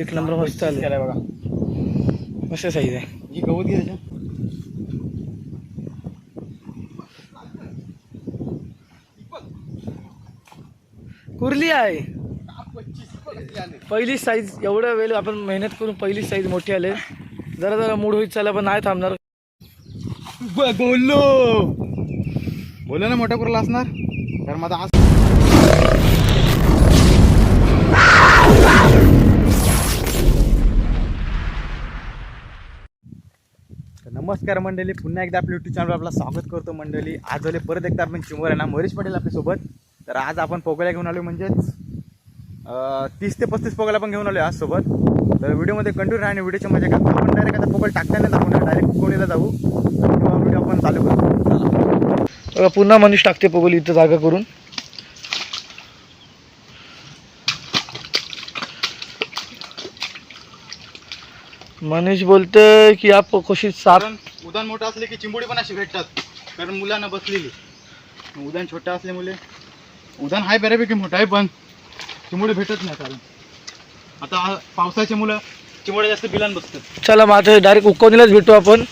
एक नंबर मस्त आले केलाय बघा. मस्त साईज आहे? ही गवत घे कुर्ली आहे. पहिली साईज एवढा वेळ आपण मेहनत करून पहिली साईज मोठी आले. जरा जरा मूड होईत चालला पण नाही थांबणार. बोललो. बोललो ना मोठा कुरला असणार? कारण माझा नमस्कार मंडळी पुन्हा एकदा आपल्या युट्यूब चॅनलवर आपलं स्वागत करतो मंडळी. आज आले परत एकदा आपण चिमोर आहे ना महेश पटेल आपल्यासोबत. तर आज आपण पोगळ्या घेऊन आलो म्हणजेच तीस ते पस्तीस पोगळ्या पण घेऊन आलो आज सोबत तर व्हिडिओमध्ये कंटिन्यू राहा आणि व्हिडिओच्या मजा का आपण डायरेक्ट आता पोगळ टाकताना दाखवणार डायरेक्ट कोणीला जाऊ व्हिडिओ आपण चालू करू पुन्हा मनीष टाकते पगोली इथं जागा करून. मनीष बोलतोय की या कोशीत साप कारण उदान मोठं असले की चिंबोडी पण अशी भेटतात कारण मुलांना बसलेली. उदान छोटा असल्यामुळे उदान आहे बऱ्यापैकी मोठं आहे पण चिंबोडी भेटत नाही कारण. आता पावसाच्या मुलं चिंबोड्या जास्त बिलान बसतात. चला मग आता डायरेक्ट उकवणीलाच भेटू आपण.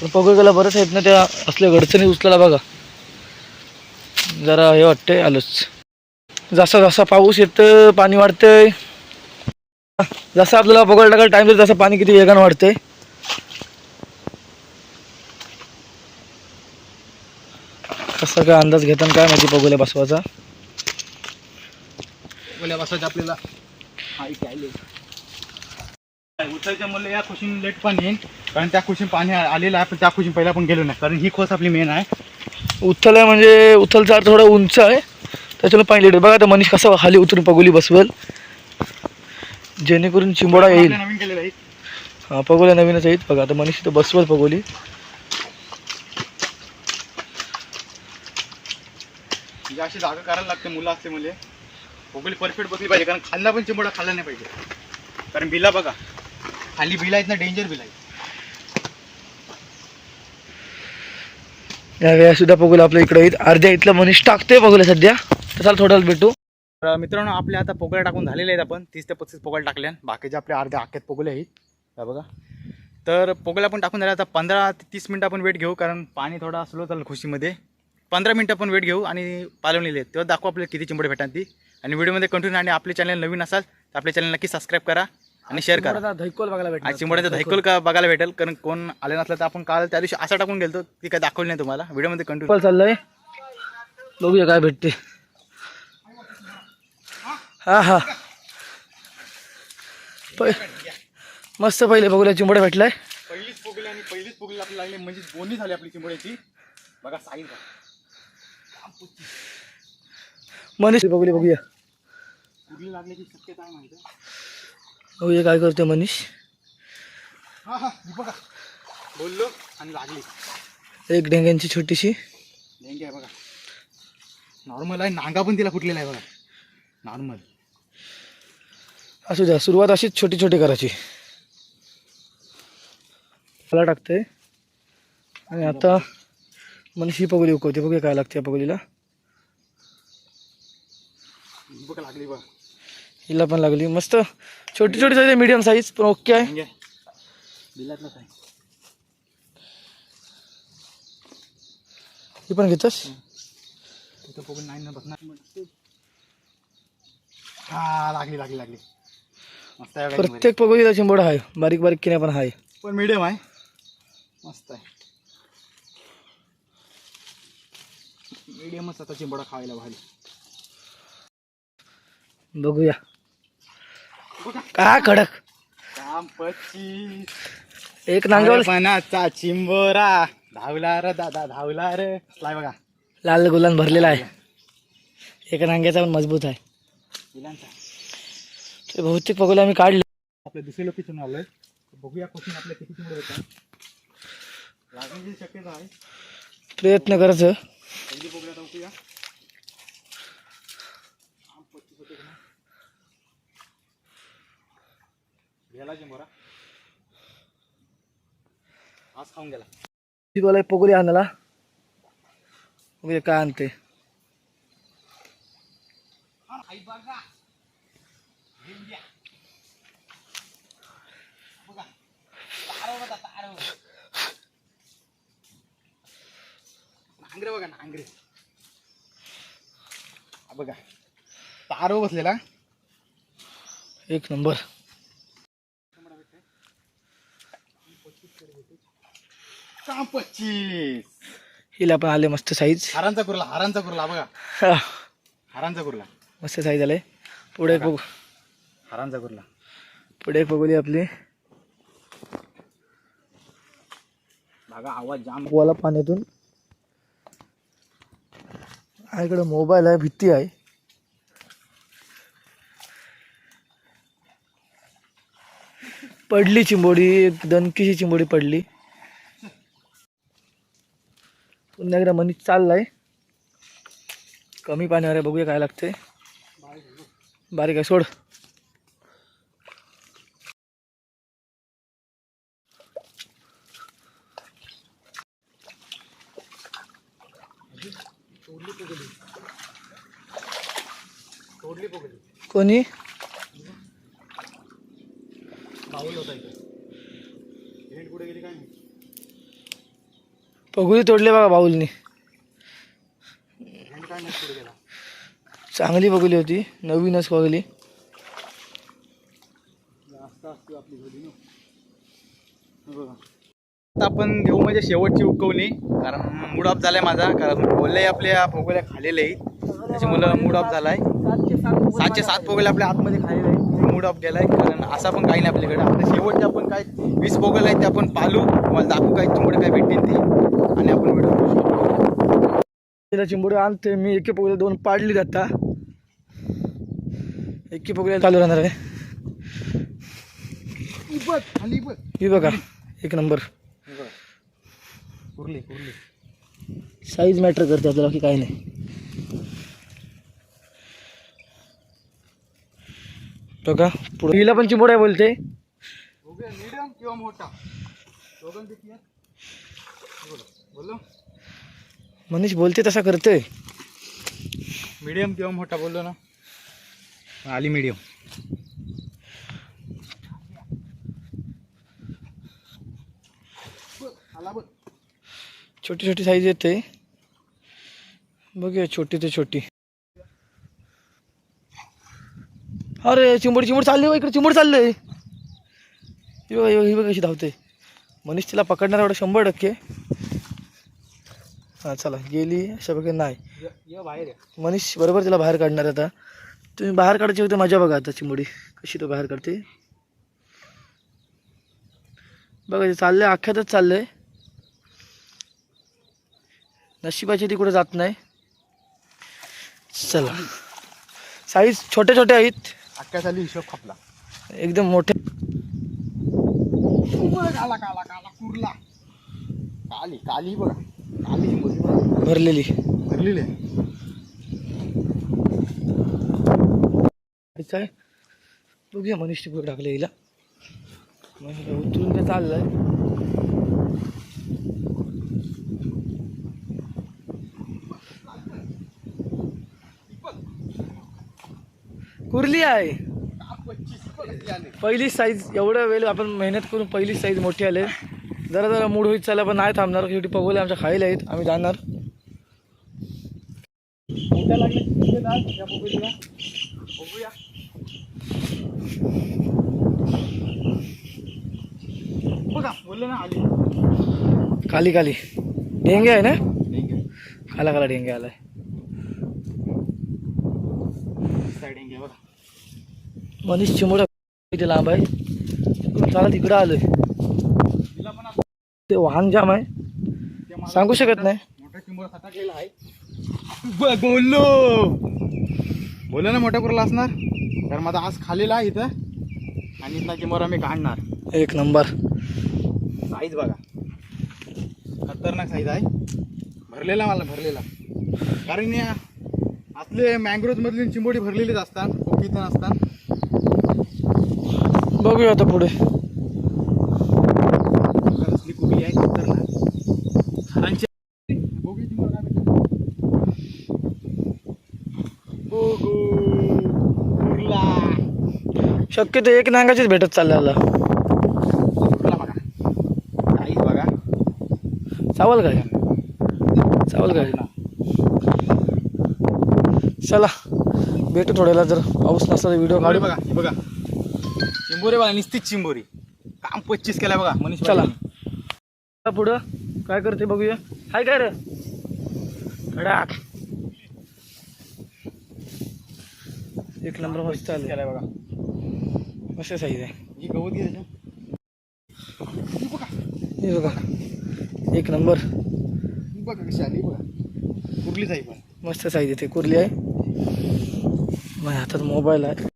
पण पगोलीला बरंच आहेत ना त्या असल्या अडचणी उचलायला बघा. जरा हे वाटतंय आलंच. जसा जसा पाऊस येतं पाणी वाढतंय जसं आपल्याला पगड टाकायला टाइम देत तसं पाणी किती वेगानं वाढतंय. कसा काय अंदाज घेताना काय माहिती पगोल्या बसवायचा. बोल्या बसायचं आपल्याला. उचलायच्या मुलं या खुशीन लेट पण येईन. कारण त्या खुशीन पाणी आलेलं आहे पण त्या खुशीन पहिला पण गेलो नाही. कारण ही खोस आपली मेन आहे. उथल आहे म्हणजे उथलचा थोडा उंच आहे. त्याच्यामुळे पाणी लेट बघा आता मनीष कसा खाली उतरून पगोली बसवेल. जेणेकरून चिंबोडा येईल. नवीन केलेलं आहे. हा पगोल्या नवीनच आहेत. बघा आता मनीष इथं बसवेल पगोली. म्हणजे अशी जागा करायला लागते मुलं असते मुले. भोगली परफेक्ट बसली पाहिजे कारण खाल्ला पण चिंबोडा खाल्ला नाही पाहिजे. कारण बिला बघा खाली बिला आहेत ना डेंजर बिला आहेत. या वेळा सुद्धा पगोल्या आपल्या इकडे आहेत. अर्ध्या इथलं मनीष टाकतोय पगोल्या सध्या. तर चाल थोड्या वेळात भेटू. तर मित्रांनो आपल्या आता पोगळ्या टाकून झालेले आहेत आपण. तीस ते पस्तीस पोगळ्या टाकल्या बाकीच्या आपल्या अर्ध्या आख्यात पोगळे आहेत. बघा. तर पोगळ्या पण टाकून झाल्या. आता पंधरा ते तीस मिनटं आपण वेट घेऊ कारण पाणी थोडा स्लो चाललं खुशीमध्ये. पंधरा मिनटं पण वेट घेऊ आणि पालवलेले आहेत. तेव्हा दाखवू आपल्याला किती चिंबडे भेटतात ती. आणि व्हिडिओमध्ये कंटिन्यू आणि आपले चॅनल नवीन असाल तर आपल्या चॅनल नक्की सबस्क्राईब करा आणि शेअर करा. धैकोल बघायला भेटणार. चिंबड्याचं धैकोल. का बघायला भेटेल कारण कोण आले नसलं तर आपण काल त्या दिवशी असं टाकून गेलो ती काय दाखवली नाही तुम्हाला. व्हिडिओमध्ये कंटिन्यू. धैकोल चाललंय. बघूया काय भेटते. हा हा. मस्त पहिले बघूया चिंबोड्या भेटलाय. पहिलीच पोगली आणि पहिलीच पोगली आपल्याला लागली म्हणजे बोनी झाली आपली चिंबोड्याची. बघा साईज मनीष बघूया बघूया. कुठली लागण्याची शक्यता आहे माहिती बघूया काय करतोय मनीष. हा हा ही बघा. बोललो आणि लागली. एक डेंग्यांची छोटीशी. डेंगे आहे बघा. नॉर्मल आहे नांगा पण तिला फुटलेला आहे बघा. नॉर्मल. असू द्या सुरुवात अशीच छोटी छोटी करायची. मला टाकते आणि आता मनीष ही पगोली उकवते. बघूया काय लागते या पगोलीला बघा लागली बघा. हिला पण लागली. मस्त. छोटी छोटी साईज मीडियम साईज पण ओके आहे. ही पण घेतोस? हा लागली लागली लागली. मस्त आहे बघा प्रत्येक पगोलीला चिंबोडा आहे. बारीक बारीक किन्या पण आहे. पण मिडियम आहे. मस्त आहे. मिडियमच आता चिंबडा खायला भारी. बघूया. बघा का कडक काम पच्चीस एक नांगावर पानाचा चिंबोरा. धावला र दादा धावला रे. लाय बघा. लाल गुलान भरलेला आहे. एक नांग्याचा पण मजबूत आहे. ते बहुतेक पगोले आम्ही काढले. आपल्या दुसऱ्या लोकेशन आलोय. बघूया क्वेश्चन आपल्या किती चिंबडे होतात लागण्याची शक्यता आहे. प्रयत्न करायचं. बघूया बघूया नाही? गेला आज खाऊन पगोली आणायला. बघूया काय आणते बघा नांगरे हा बघा. तारो बसलेला. एक नंबर. का पच्चीस? हिला पण आले मस्त साईज हारांचा कुर्ला हारांचा कुर्ला बघा. हारांचा कुर्ला. मस्त साईज आले पुढे बघू. हारांचा कुर्ला. पुढे बघूली आपली. बघा आवाज जाम. वाला पाण्यातून. माझ्याकडे मोबाईल आहे भीती आहे. पडली चिंबोडी एक दणकीची चिंबोडी पडली. पुन्हा एकदा मनीष चाललाय. कमी पाण्यावर आहे बघूया काय लागते बारीक आहे सोड. कोणी? पगुली तोडले बघा बाऊलनी चांगली बघली होती नवीनच घरी बघा. आता आपण घेऊ म्हणजे शेवटची उकवली कारण मूड ऑफ झालाय माझा कारण बोलले आपल्या भोगोल्या खालेले. त्याच्यामुळं मूड ऑफ झालाय. सातशे सात पोगले आपल्या आतमध्ये खालेले आहे मूड ऑफ गेलाय कारण असा पण काही नाही आपल्याकडे. आता शेवटचे आपण काय वीस पोगल आहेत ते आपण पालू तुम्हाला दाखवू काय चिंबडे काय भेटतील ते. आणि आपण व्हिडिओ चिंबोडी आणते. मी एके पगले दोन पाडली आता. एके पगले चालू राहणार आहे. बघा एक नंबर. कुर्ली कुर्ली साईज मॅटर करते आपल्याला की काही नाही. बघा पुढे हिला पण चिंबोड्या बोलते. मीडियम किंवा मोठा? बोलो मनीष बोलते तसा करते मीडियम किंवा मोठा बोललो ना. आली मीडियम आला बघ छोटी छोटी साईज येते. बघूया छोटी ते छोटी. अरे चिंबड चिंबड चालली बघ, इकडे चिंबड चाललंय. यो यो ही बघ कशी धावते. मनीष तिला पकडणार एवढं शंभर टक्के. हां चला गेली अशा बघा नाही. बाहेर मनीष बरोबर तिला बाहेर काढणार आता. तुम्ही बाहेर काढायची होते मजा बघा आता चिंबडी. कशी तो बाहेर काढते. बघा चाललं चाललंय अख्ख्यातच चाललंय. नशिबाची ती कुठे जात नाही. चला. साईज छोटे छोटे आहेत. अख्ख्या साली हिशोब खपला. एकदम मोठे. काला काला काला कुर्ला. काली काली बघा. काली बघा भरलेली. भरलेली आहे. बघूया मनीषची पुढे टाकले हिला. मग उतरून ते चाललंय. कुर्ली आहे. पहिली साईज एवढं वेळ आपण मेहनत करून पहिली साईज मोठी आले. जरा जरा मूड होईत चालला पण नाही थांबणार. शेवटी पगोले आमच्या खायला आहेत. आम्ही जाणार. काली काली डेंगे आहे ना? काला काला डेंगे आलाय. डेंगे बघा. मनीष चिमोडा इथे लांब आहे. तिकडून चालत इकडं आलोय. ते वाहन जाम आहे. सांगू शकत नाही. बोललो. बोललो ना मोठा कुरला असणार. तर माझा आज खालेला आहे इथं. आणि इथला चिंबोरा मी काढणार. एक नंबर. साईज बघा. खतरनाक साईज आहे. भरलेला मला भरलेला. कारण या असले मँग्रोज मधली चिंबोडी भरलेलीच असतात. कोकी पण असतात बघूया आता पुढे. शक्यतो एक नांगाचीच भेटत बघा. चावल काय? चावल काय? चला भेटू थोड्याला जर पाऊस नसला तर व्हिडिओ काढू. बघा बघा. चिंबोरी बघा निस्तीच चिंबोरी. काम पच्चीस केलाय बघा मनीष चला. पुढं. काय करते बघूया. हाय काय रे? खडाक एक नंबर मस्त चालू केलाय बघा. मस्त साईज आहे. ही गवत घे त्याच्यात. हे बघा. एक नंबर बघा कशी आली बघा. पण मस्त साईज आहे ते. कुर्ली आहे. माझ्या हातात मोबाईल आहे.